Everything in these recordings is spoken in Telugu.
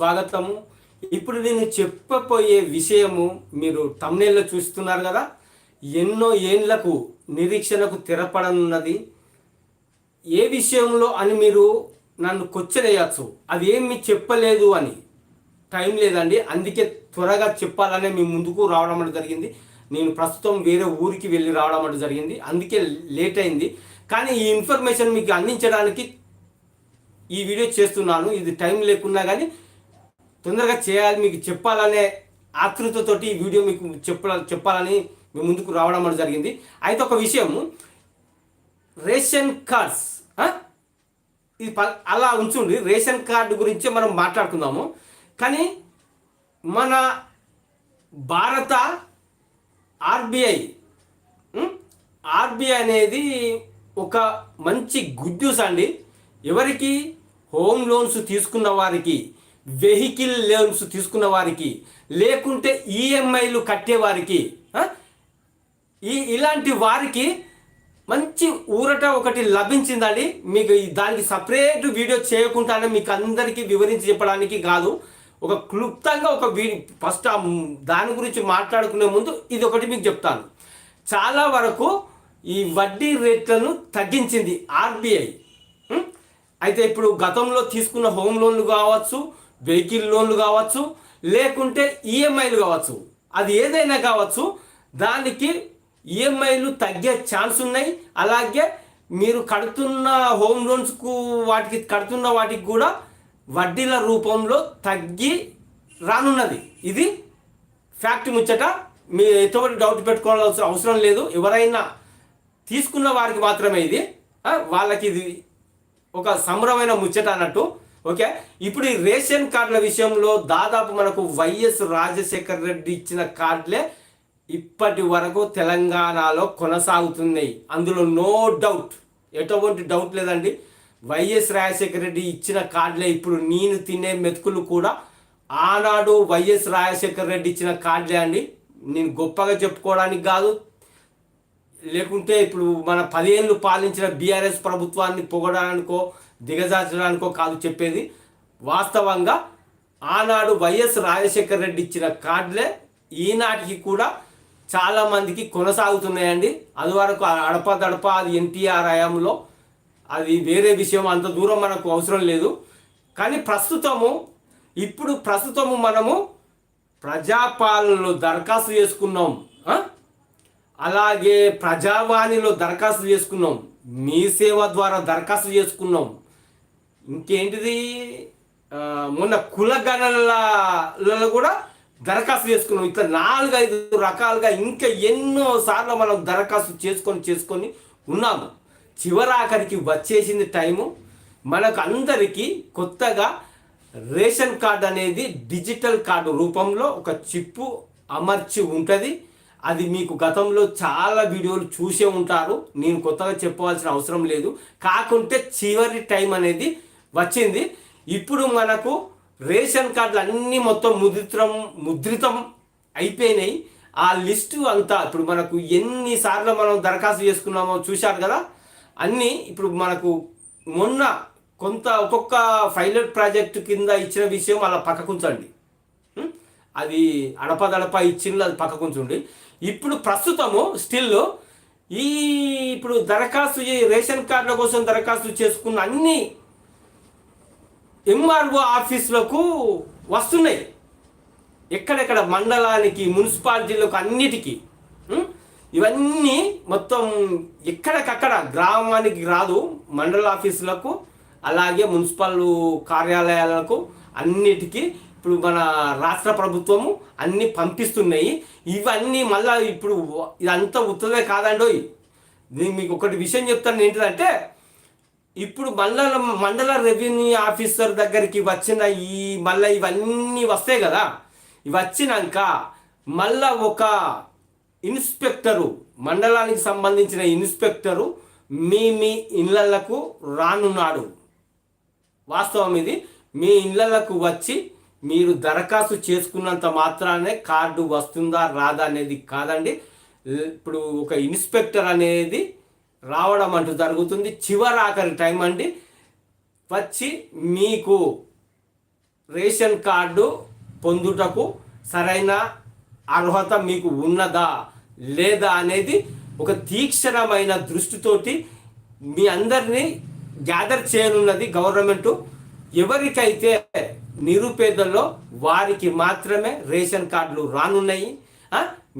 స్వాగతము. ఇప్పుడు నేను చెప్పబోయే విషయము మీరు తమ్నేల్లో చూస్తున్నారు కదా ఎన్నో ఏండ్లకు నిరీక్షణకు తెరపడనున్నది ఏ విషయంలో అని మీరు నన్ను కొచ్చరేయచ్చు అది ఏమి చెప్పలేదు అని. టైం లేదండి. అందుకే త్వరగా చెప్పాలనే మీ ముందుకు రావడం అంటే జరిగింది. నేను ప్రస్తుతం వేరే ఊరికి వెళ్ళి రావడం అంటే జరిగింది. అందుకే లేట్ అయింది. కానీ ఈ ఇన్ఫర్మేషన్ మీకు అందించడానికి ఈ వీడియో చేస్తున్నాను. ఇది టైం లేకున్నా కానీ తొందరగా చేయాలి మీకు చెప్పాలనే ఆతృతతోటి ఈ వీడియో మీకు చెప్ప చెప్పాలని మీ ముందుకు రావడం అనేది జరిగింది. అయితే ఒక విషయం రేషన్ కార్డ్స్ ఇది అలా ఉంచుండి రేషన్ కార్డు గురించి మనం మాట్లాడుకుందాము. కానీ మన భారత ఆర్బీఐ ఆర్బీఐ అనేది ఒక మంచి గుడ్ న్యూస్ అండి. ఎవరికి? హోమ్ లోన్స్ తీసుకున్న వారికి. వెహికల్ లోన్స్ తీసుకున్న వారికి లేకుంటే ఈఎంఐలు కట్టేవారికి ఈ ఇలాంటి వారికి మంచి ఊరట ఒకటి లభించిందండి. మీకు దానికి సపరేట్ వీడియో చేయకుండానే మీకు అందరికీ వివరించి చెప్పడానికి కాదు. ఒక క్లుప్తంగా ఒక వీ ఫస్ట్ దాని గురించి మాట్లాడుకునే ముందు ఇది ఒకటి మీకు చెప్తాను. చాలా వరకు ఈ వడ్డీ రేట్లను తగ్గించింది ఆర్బీఐ. అయితే ఇప్పుడు గతంలో తీసుకున్న హోమ్ లోన్లు కావచ్చు వెహికల్ లోన్లు కావచ్చు లేకుంటే ఈఎంఐలు కావచ్చు. అది ఏదైనా కావచ్చు దానికి ఈఎంఐలు తగ్గే ఛాన్స్ ఉన్నాయి. అలాగే మీరు కడుతున్న హోమ్ లోన్స్కు వాటికి కడుతున్న వాటికి కూడా వడ్డీల రూపంలో తగ్గి రానున్నది. ఇది ఫ్యాక్ట్ ముచ్చట. మీ ఎటువంటి డౌట్ పెట్టుకోవాల్సిన అవసరం లేదు. ఎవరైనా తీసుకున్న వారికి మాత్రమే ఇది. వాళ్ళకి ఇది ఒక సంబరమైన ముచ్చట అన్నట్టు. ఓకే? ఇప్పుడు ఈ రేషన్ కార్డుల విషయంలో దాదాపు మనకు వైఎస్ రాజశేఖర్ రెడ్డి ఇచ్చిన కార్డులే ఇప్పటి వరకు తెలంగాణలో కొనసాగుతున్నాయి. అందులో నో డౌట్ ఎటువంటి డౌట్ లేదండి. వైఎస్ రాజశేఖర రెడ్డి ఇచ్చిన కార్డులే ఇప్పుడు నేను తినే మెతుకులు కూడా ఆనాడు వైఎస్ రాజశేఖర రెడ్డి ఇచ్చిన కార్డులే అండి. నేను గొప్పగా చెప్పుకోవడానికి కాదు. లేకుంటే ఇప్పుడు మన పదేళ్ళు పాలించిన బీఆర్ఎస్ ప్రభుత్వాన్ని పొగడానికో దిగజార్చడానికో కాదు చెప్పేది. వాస్తవంగా ఆనాడు వైఎస్ రాజశేఖర రెడ్డి ఇచ్చిన కార్డులే ఈనాటికి కూడా చాలా మందికి కొనసాగుతున్నాయండి. అది వరకు అడప దడప అది ఎన్టీఆర్ హయాంలో అది వేరే విషయం అంత దూరం మనకు అవసరం లేదు. కానీ ప్రస్తుతము ఇప్పుడు ప్రస్తుతము మనము ప్రజాపాలనలో దరఖాస్తు చేసుకున్నాం. అలాగే ప్రజావాణిలో దరఖాస్తు చేసుకున్నాం. మీ సేవ ద్వారా దరఖాస్తు చేసుకున్నాం. ఇంకేంటిది? మొన్న కుల గణనలలో కూడా దరఖాస్తు చేసుకున్నాం. ఇట్లా నాలుగు ఐదు రకాలుగా ఇంకా ఎన్నో సార్లు మనం దరఖాస్తు చేసుకొని చేసుకొని ఉన్నాము. చివరాఖరికి వచ్చేసింది టైము. మనకు అందరికీ కొత్తగా రేషన్ కార్డు అనేది డిజిటల్ కార్డు రూపంలో ఒక చిప్పు అమర్చి ఉంటుంది. అది మీకు గతంలో చాలా వీడియోలు చూసే ఉంటారు. నేను కొత్తగా చెప్పవలసిన అవసరం లేదు. కాకుంటే చివరి టైం అనేది వచ్చింది. ఇప్పుడు మనకు రేషన్ కార్డులు అన్నీ మొత్తం ముద్రితం ముద్రితం అయిపోయినాయి. ఆ లిస్టు అంతా ఇప్పుడు మనకు ఎన్నిసార్లు మనం దరఖాస్తు చేసుకున్నామో చూశారు కదా? అన్నీ ఇప్పుడు మనకు మొన్న కొంత ఒక్కొక్క పైలట్ ప్రాజెక్ట్ కింద ఇచ్చిన విషయం అలా పక్కకుంచండి. అది అడపదడప ఇచ్చింది అది పక్కకుంచండి. ఇప్పుడు ప్రస్తుతము స్టిల్ ఈ ఇప్పుడు దరఖాస్తు రేషన్ కార్డుల కోసం దరఖాస్తు చేసుకున్న అన్ని ఎంఆర్ఓ ఆఫీసులకు వస్తున్నాయి. ఎక్కడెక్కడ మండలానికి మున్సిపాలిటీలకు అన్నిటికీ. ఇవన్నీ మొత్తం ఎక్కడికక్కడ గ్రామానికి రాదు. మండల ఆఫీసులకు అలాగే మున్సిపల్ కార్యాలయాలకు అన్నిటికీ ఇప్పుడు మన రాష్ట్ర ప్రభుత్వము అన్ని పంపిస్తున్నాయి. ఇవన్నీ మళ్ళీ ఇప్పుడు ఇదంతా ఉత్తదే కాదండోయ్. నేను మీకు ఒకటి విషయం చెప్తాను ఏంటిదంటే ఇప్పుడు మండల మండల రెవెన్యూ ఆఫీసర్ దగ్గరికి వచ్చిన ఈ మళ్ళీ ఇవన్నీ వస్తాయి కదా. ఇవి వచ్చినాక మళ్ళా ఒక ఇన్స్పెక్టరు మండలానికి సంబంధించిన ఇన్స్పెక్టరు మీ మీ ఇళ్ళకు రానున్నాడు. వాస్తవం ఇది. మీ ఇళ్ళకు వచ్చి మీరు దరఖాస్తు చేసుకున్నంత మాత్రానే కార్డు వస్తుందా రాదా అనేది కాదండి. ఇప్పుడు ఒక ఇన్స్పెక్టర్ అనేది రావడం అంటూ జరుగుతుంది. చివరి ఆఖరి టైం అండి. వచ్చి మీకు రేషన్ కార్డు పొందుటకు సరైన అర్హత మీకు ఉన్నదా లేదా అనేది ఒక తీక్షణమైన దృష్టితోటి మీ అందరినీ గ్యాదర్ చేయనున్నది గవర్నమెంట్. ఎవరికైతే నిరుపేదల్లో వారికి మాత్రమే రేషన్ కార్డులు రానున్నాయి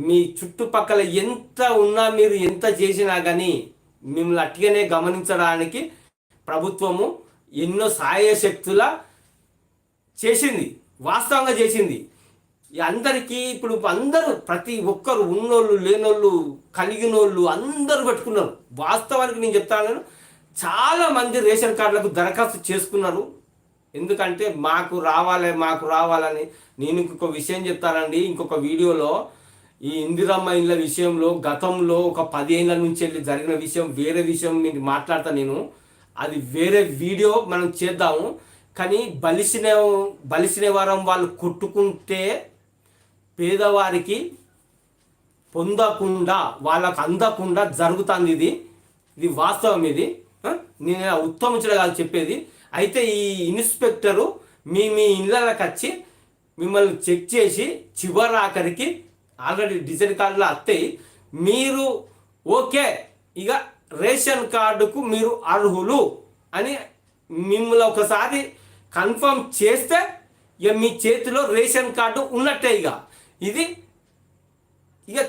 మీ చుట్టుపక్కల ఎంత ఉన్నా మీరు ఎంత చేసినా కానీ మిమ్మల్ని అట్టిగానే గమనించడానికి ప్రభుత్వము ఎన్నో సాయశక్తుల చేసింది వాస్తవంగా చేసింది. అందరికీ ఇప్పుడు అందరూ ప్రతి ఒక్కరు ఉన్నోళ్ళు లేనోళ్ళు కలిగినోళ్ళు అందరూ పెట్టుకున్నారు. వాస్తవానికి నేను చెప్తాను చాలా మంది రేషన్ కార్డులకు దరఖాస్తు చేసుకున్నారు. ఎందుకంటే మాకు రావాలి మాకు రావాలని నేను ఇంకొక విషయం చెప్తానండి ఇంకొక వీడియోలో ఈ ఇందిరమ్మ ఇళ్ళ విషయంలో గతంలో ఒక పదిహేనుల నుంచి వెళ్ళి జరిగిన విషయం వేరే విషయం మీకు మాట్లాడతా నేను. అది వేరే వీడియో మనం చేద్దాము. కానీ బలిసిన బలిసిన వారం వాళ్ళు కొట్టుకుంటే పేదవారికి పొందకుండా వాళ్ళకు అందకుండా జరుగుతుంది ఇది. ఇది వాస్తవం ఇది. నేను ఉత్తమించడం కాదు చెప్పేది. అయితే ఈ ఇన్స్పెక్టరు మీ మీ ఇళ్ళకి వచ్చి మిమ్మల్ని చెక్ చేసి చివరి ఆఖరికి ఆల్రెడీ డిజైన్ కార్డులో వస్తాయి మీరు ఓకే ఇక రేషన్ కార్డుకు మీరు అర్హులు అని మిమ్మల్ని ఒకసారి కన్ఫర్మ్ చేస్తే ఇక మీ చేతిలో రేషన్ కార్డు ఉన్నట్టే ఇక. ఇది ఇక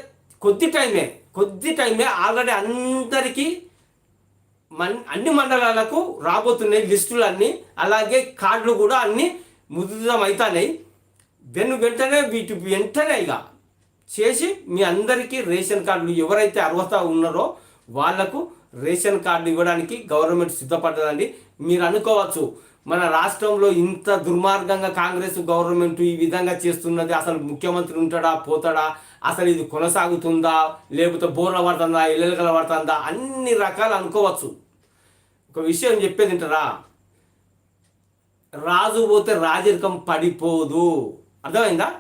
కొద్ది టైమే కొద్ది టైమే ఆల్రెడీ అందరికీ మన్ అన్ని మండలాలకు రాబోతున్నాయి లిస్టులు అన్నీ అలాగే కార్డులు కూడా అన్నీ ముద్రితం అవుతున్నాయి వెను వెంటనే వీటి వెంటనే ఇక చేసి మీ అందరికీ రేషన్ కార్డులు ఎవరైతే అర్హత ఉన్నారో వాళ్ళకు రేషన్ కార్డు ఇవ్వడానికి గవర్నమెంట్ సిద్ధపడ్డదండి. మీరు అనుకోవచ్చు మన రాష్ట్రంలో ఇంత దుర్మార్గంగా కాంగ్రెస్ గవర్నమెంట్ ఈ విధంగా చేస్తున్నది. అసలు ముఖ్యమంత్రి ఉంటాడా పోతాడా? అసలు ఇది కొనసాగుతుందా? లేకపోతే బోర్ల పడుతుందా ఇళ్ళకల పడుతుందా? అన్ని రకాలు అనుకోవచ్చు. ఒక విషయం చెప్పేది వింటారా? రాజు పోతే రాజరికం పడిపోదు. అర్థమైందా?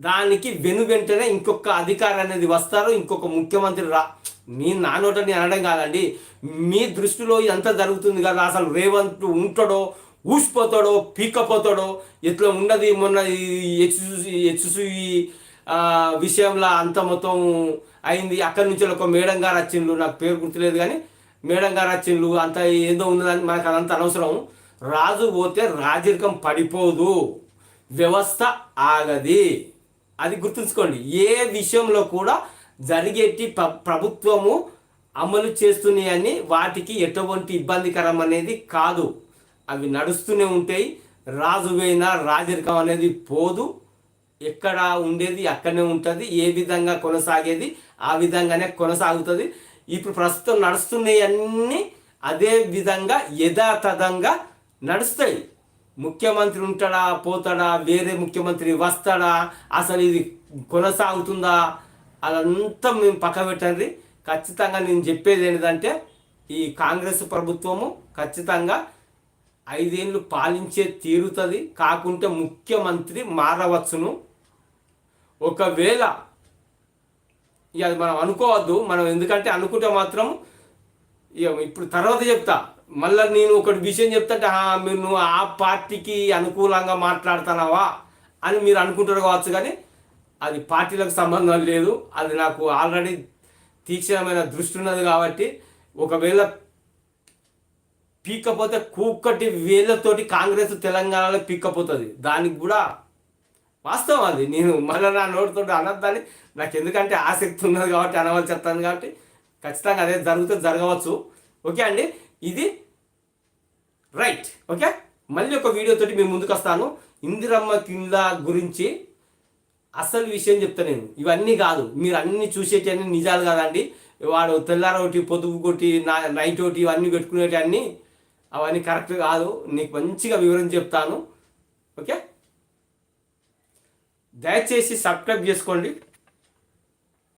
దానికి వెను వెంటనే ఇంకొక అధికారి అనేది వస్తారు ఇంకొక ముఖ్యమంత్రి రా మీ నానోటని అనడం కాదండి. మీ దృష్టిలో ఇదంతా జరుగుతుంది కదా అసలు రేవంత్ ఉంటాడో ఊసిపోతాడో పీకపోతాడో ఎట్లా ఉన్నది మొన్న హెచ్సి విషయంలో అంత మొత్తం అయింది. అక్కడి నుంచి ఒక మేడం గారు వచ్చిండ్రు నాకు పేరు గుర్తులేదు కానీ మేడం గారు వచ్చిండ్రు అంత ఏదో ఉన్నదని మనకు అదంత అనవసరం. రాజు పోతే రాజరికం పడిపోదు. వ్యవస్థ ఆగది. అది గుర్తుంచుకోండి. ఏ విషయంలో కూడా జరిగేటి ప ప్రభుత్వము అమలు చేస్తున్నాయని వాటికి ఎటువంటి ఇబ్బందికరం అనేది కాదు. అవి నడుస్తూనే ఉంటాయి. రాజు పోయినా రాజరికం అనేది పోదు. ఎక్కడ ఉండేది అక్కడనే ఉంటుంది. ఏ విధంగా కొనసాగేది ఆ విధంగానే కొనసాగుతుంది. ఇప్పుడు ప్రస్తుతం నడుస్తున్నాయి అన్నీ అదే విధంగా యథాతథంగా నడుస్తాయి. ముఖ్యమంత్రి ఉంటాడా పోతాడా వేరే ముఖ్యమంత్రి వస్తాడా అసలు ఇది కొనసాగుతుందా అదంతా మేము పక్క పెట్టండి. ఖచ్చితంగా నేను చెప్పేది ఏంటంటే ఈ కాంగ్రెస్ ప్రభుత్వము ఖచ్చితంగా ఐదేళ్ళు పాలించే తీరుతుంది. కాకుంటే ముఖ్యమంత్రి మారవచ్చును. ఒకవేళ ఇక అది మనం అనుకోవద్దు. మనం ఎందుకంటే అనుకుంటే మాత్రం ఇక ఇప్పుడు తర్వాత చెప్తా. మళ్ళీ నేను ఒకటి విషయం చెప్తాంటే మీరు నువ్వు ఆ పార్టీకి అనుకూలంగా మాట్లాడుతున్నావా? అని మీరు అనుకుంటారు కావచ్చు కానీ అది పార్టీలకు సంబంధం లేదు. అది నాకు ఆల్రెడీ తీక్షణమైన దృష్టి ఉన్నది కాబట్టి ఒకవేళ పీక్కపోతే కూక్కటి వేళ్ళతోటి కాంగ్రెస్ తెలంగాణలో పీక్కపోతుంది. దానికి కూడా వాస్తవం అది. నేను మళ్ళీ నా నోటితో అనద్దని నాకు ఎందుకంటే ఆసక్తి ఉన్నది కాబట్టి అనవలసి చెప్తాను కాబట్టి ఖచ్చితంగా అదే జరిగితే జరగవచ్చు. ఓకే అండి? ఇది రైట్ ఓకే? మళ్ళీ ఒక వీడియోతోటి మేము ముందుకు వస్తాను. ఇందిరమ్మ కింద గురించి అసలు విషయం చెప్తా నేను. ఇవన్నీ కాదు. మీరు అన్ని చూసేటి నిజాలు కాదండి. వాడు తెల్లార ఒకటి పొదుపు కొట్టి నా నైట్ ఒకటి ఇవన్నీ పెట్టుకునేటివన్నీ అవన్నీ కరెక్ట్ కాదు. నీకు మంచిగా వివరం చెప్తాను. ఓకే? దయచేసి సబ్స్క్రైబ్ చేసుకోండి.